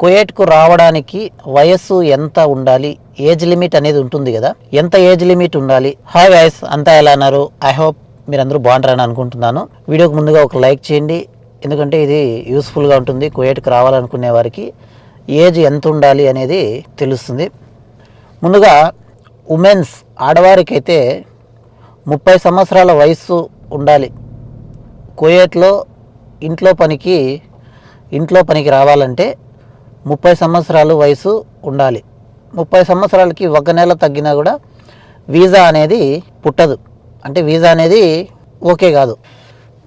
కుయేట్కు రావడానికి వయస్సు ఎంత ఉండాలి? ఏజ్ లిమిట్ అనేది ఉంటుంది కదా. ఎంత ఏజ్ లిమిట్ ఉండాలి? హాయ్ వాయిస్ అంతా ఎలా అన్నారు ఐ హోప్ మీరందరూ బాగుంటారని అనుకుంటున్నాను. వీడియోకి ముందుగా ఒక లైక్ చేయండి. ఎందుకంటే ఇది యూస్ఫుల్గా ఉంటుంది. కుయేట్కి రావాలనుకునే వారికి ఏజ్ ఎంత ఉండాలి అనేది తెలుస్తుంది. ముందుగా ఉమెన్స్ ఆడవారికైతే ముప్పై సంవత్సరాల వయస్సు ఉండాలి. కుయేట్లో ఇంట్లో పనికి ఇంట్లో పనికి రావాలంటే ముప్పై సంవత్సరాలు వయసు ఉండాలి. ముప్పై సంవత్సరాలకి ఒక నెల తగ్గినా కూడా వీసా అనేది పుట్టదు. అంటే వీసా అనేది ఓకే కాదు.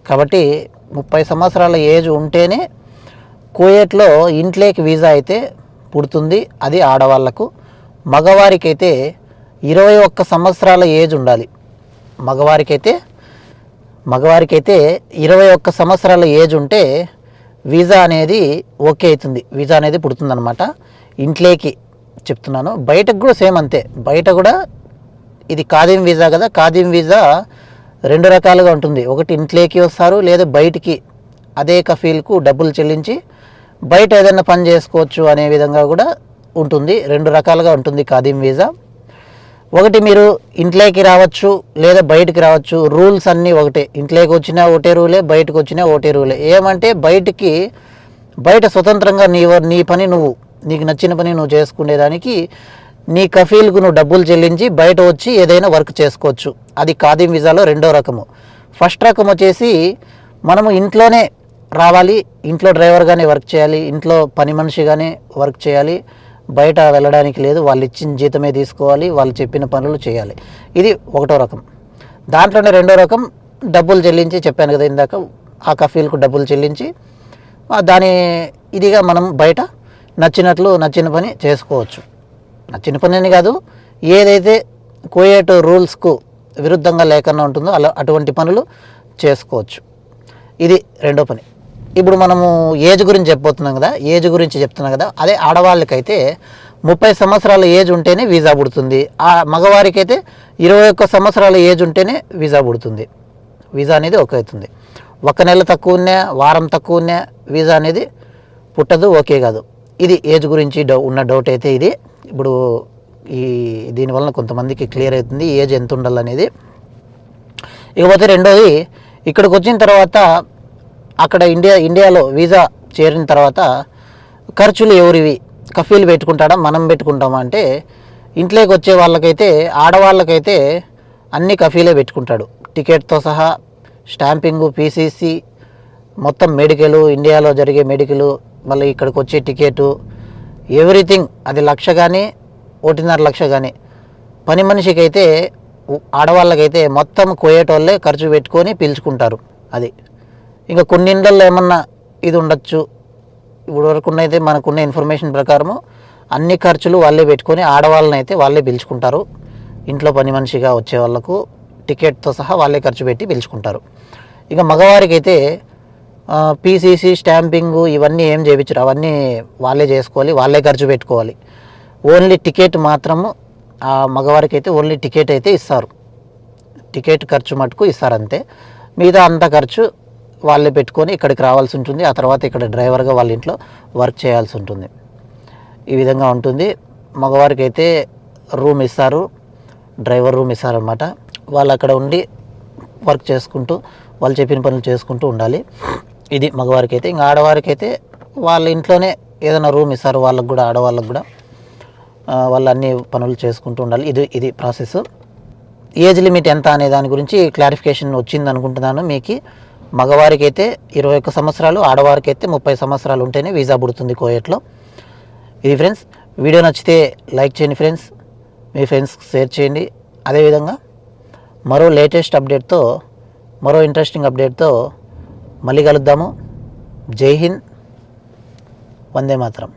కాబట్టి ముప్పై సంవత్సరాల ఏజ్ ఉంటేనే కుయేట్లో ఇంట్లోకి వీసా అయితే పుడుతుంది. అది ఆడవాళ్ళకు. మగవారికైతే ఇరవై ఒక్క సంవత్సరాల ఏజ్ ఉండాలి. మగవారికైతే మగవారికైతే ఇరవై ఒక్క సంవత్సరాల ఏజ్ ఉంటే వీసా అనేది ఓకే అవుతుంది. వీసా అనేది పుడుతుందనమాట ఇంట్లోకి చెప్తున్నాను. బయటకు కూడా సేమ్ అంతే. బయట కూడా ఇది ఖాదీం వీసా కదా. ఖాదీం వీసా రెండు రకాలుగా ఉంటుంది. ఒకటి ఇంట్లోకి వస్తారు లేదా బయటికి అదే కఫీల్కు డబ్బులు చెల్లించి బయట ఏదైనా పని చేసుకోవచ్చు అనే విధంగా కూడా ఉంటుంది. రెండు రకాలుగా ఉంటుంది ఖాదీం వీసా. ఒకటి మీరు ఇంట్లోకి రావచ్చు లేదా బయటికి రావచ్చు రూల్స్ అన్నీ ఒకటే. ఇంట్లోకి వచ్చినా ఒకటే రూలే బయటకు వచ్చినా ఒకటే రూలే. ఏమంటే బయటికి బయట స్వతంత్రంగా నీ వ- నీ పని నువ్వు. నీకు నచ్చిన పని నువ్వు చేసుకునేదానికి నీ కఫీల్కు నువ్వు డబ్బులు చెల్లించి బయట వచ్చి ఏదైనా వర్క్ చేసుకోవచ్చు. అది ఖాదీం వీసాలో రెండో రకము. ఫస్ట్ రకం వచ్చేసి మనము ఇంట్లోనే రావాలి. ఇంట్లో డ్రైవర్గానే వర్క్ చేయాలి. ఇంట్లో పని మనిషిగానే వర్క్ చేయాలి. బయట వెళ్ళడానికి లేదు వాళ్ళు ఇచ్చిన జీతమే తీసుకోవాలి వాళ్ళు చెప్పిన పనులు చేయాలి. ఇది ఒకటో రకం. దాంట్లోనే రెండో రకం డబ్బులు చెల్లించి చెప్పాను కదా ఇందాక ఆ కఫీల్కు డబ్బులు చెల్లించి దాని ఇదిగా మనం బయట నచ్చినట్లు నచ్చిన పని చేసుకోవచ్చు. నచ్చిన పని అని కాదు ఏదైతే కోయేట్ రూల్స్కు విరుద్ధంగా లేకుండా ఉంటుందో అలా అటువంటి పనులు చేసుకోవచ్చు. ఇది రెండో పని. ఇప్పుడు మనము ఏజ్ గురించి చెప్పబోతున్నాం కదా ఏజ్ గురించి చెప్తున్నాం కదా అదే ఆడవాళ్ళకైతే ముప్పై సంవత్సరాల ఏజ్ ఉంటేనే వీసా పుడుతుంది. ఆ మగవారికైతే ఇరవై ఒక్క సంవత్సరాల ఏజ్ ఉంటేనే వీసా పుడుతుంది. వీసా అనేది ఓకే అవుతుంది. ఒక నెల తక్కువ ఉన్నా వారం తక్కువ ఉన్నా వీసా అనేది పుట్టదు ఓకే కాదు. ఇది ఏజ్ గురించి డౌ ఉన్న డౌట్ అయితే ఇది. ఇప్పుడు ఈ దీనివలన కొంతమందికి క్లియర్ అవుతుంది ఏజ్ ఎంత ఉండాలనేది. ఇకపోతే రెండోది ఇక్కడికి వచ్చిన తర్వాత అక్కడ ఇండియా ఇండియాలో వీసా చేరిన తర్వాత ఖర్చులు ఎవరివి? కఫీలు పెట్టుకుంటాడా? మనం పెట్టుకుంటామా? అంటే ఇంట్లోకి వచ్చే వాళ్ళకైతే ఆడవాళ్ళకైతే అన్ని కఫీలే పెట్టుకుంటాడు. టికెట్తో సహా స్టాంపింగు పీసీసీ మొత్తం మెడికలు ఇండియాలో జరిగే మెడికలు మళ్ళీ ఇక్కడికి వచ్చే టికెటు ఎవ్రీథింగ్. అది లక్ష కానీ ఒకటిన్నర లక్ష కానీ పని మనిషికైతే ఆడవాళ్ళకైతే మొత్తం కోయేటోళ్ళే ఖర్చు పెట్టుకొని పీల్చుకుంటారు. అది ఇంకా కొన్నిండల్లో ఏమన్నా ఇది ఉండొచ్చు. ఇప్పుడు వరకు అయితే మనకున్న ఇన్ఫర్మేషన్ ప్రకారము అన్ని ఖర్చులు వాళ్ళే పెట్టుకొని ఆడవాళ్ళని అయితే వాళ్ళే పిలుచుకుంటారు. ఇంట్లో పని మనిషిగా వచ్చే వాళ్ళకు టికెట్తో సహా వాళ్ళే ఖర్చు పెట్టి పిలుచుకుంటారు. ఇక మగవారికి అయితే పీసీసీ స్టాంపింగ్ ఇవన్నీ ఏం చేయించరు. అవన్నీ వాళ్ళే చేసుకోవాలి వాళ్ళే ఖర్చు పెట్టుకోవాలి. ఓన్లీ టికెట్ మాత్రము ఆ మగవారికి అయితే ఓన్లీ టికెట్ అయితే ఇస్తారు. టికెట్ ఖర్చు మటుకు ఇస్తారు అంతే మిగతా అంత ఖర్చు వాళ్ళే పెట్టుకొని ఇక్కడికి రావాల్సి ఉంటుంది. ఆ తర్వాత ఇక్కడ డ్రైవర్గా వాళ్ళ ఇంట్లో వర్క్ చేయాల్సి ఉంటుంది. ఈ విధంగా ఉంటుంది. మగవారికి అయితే రూమ్ ఇస్తారు. డ్రైవర్ రూమ్ ఇస్తారనమాట వాళ్ళు అక్కడ ఉండి వర్క్ చేసుకుంటూ వాళ్ళు చెప్పిన పనులు చేసుకుంటూ ఉండాలి. ఇది మగవారికి అయితే ఇంకా ఆడవారికి అయితే వాళ్ళ ఇంట్లోనే ఏదైనా రూమ్ ఇస్తారు. వాళ్ళకు కూడా ఆడవాళ్ళకు కూడా. వాళ్ళు అన్ని పనులు చేసుకుంటూ ఉండాలి. ఇది ఇది ప్రాసెస్. ఏజ్ లిమిట్ ఎంత అనే దాని గురించి క్లారిఫికేషన్ వచ్చింది అనుకుంటున్నాను మీకు మగవారికి అయితే ఇరవై ఒక్క సంవత్సరాలు ఆడవారికి అయితే ముప్పై సంవత్సరాలు ఉంటేనే వీసా పుడుతుంది కోయట్లో. ఇది ఫ్రెండ్స్ వీడియో నచ్చితే లైక్ చేయండి ఫ్రెండ్స్ మీ ఫ్రెండ్స్ షేర్ చేయండి. అదేవిధంగా మరో లేటెస్ట్ అప్డేట్తో మరో ఇంట్రెస్టింగ్ అప్డేట్తో మళ్ళీ కలుద్దాము. జై హింద్. వందే మాత్రం.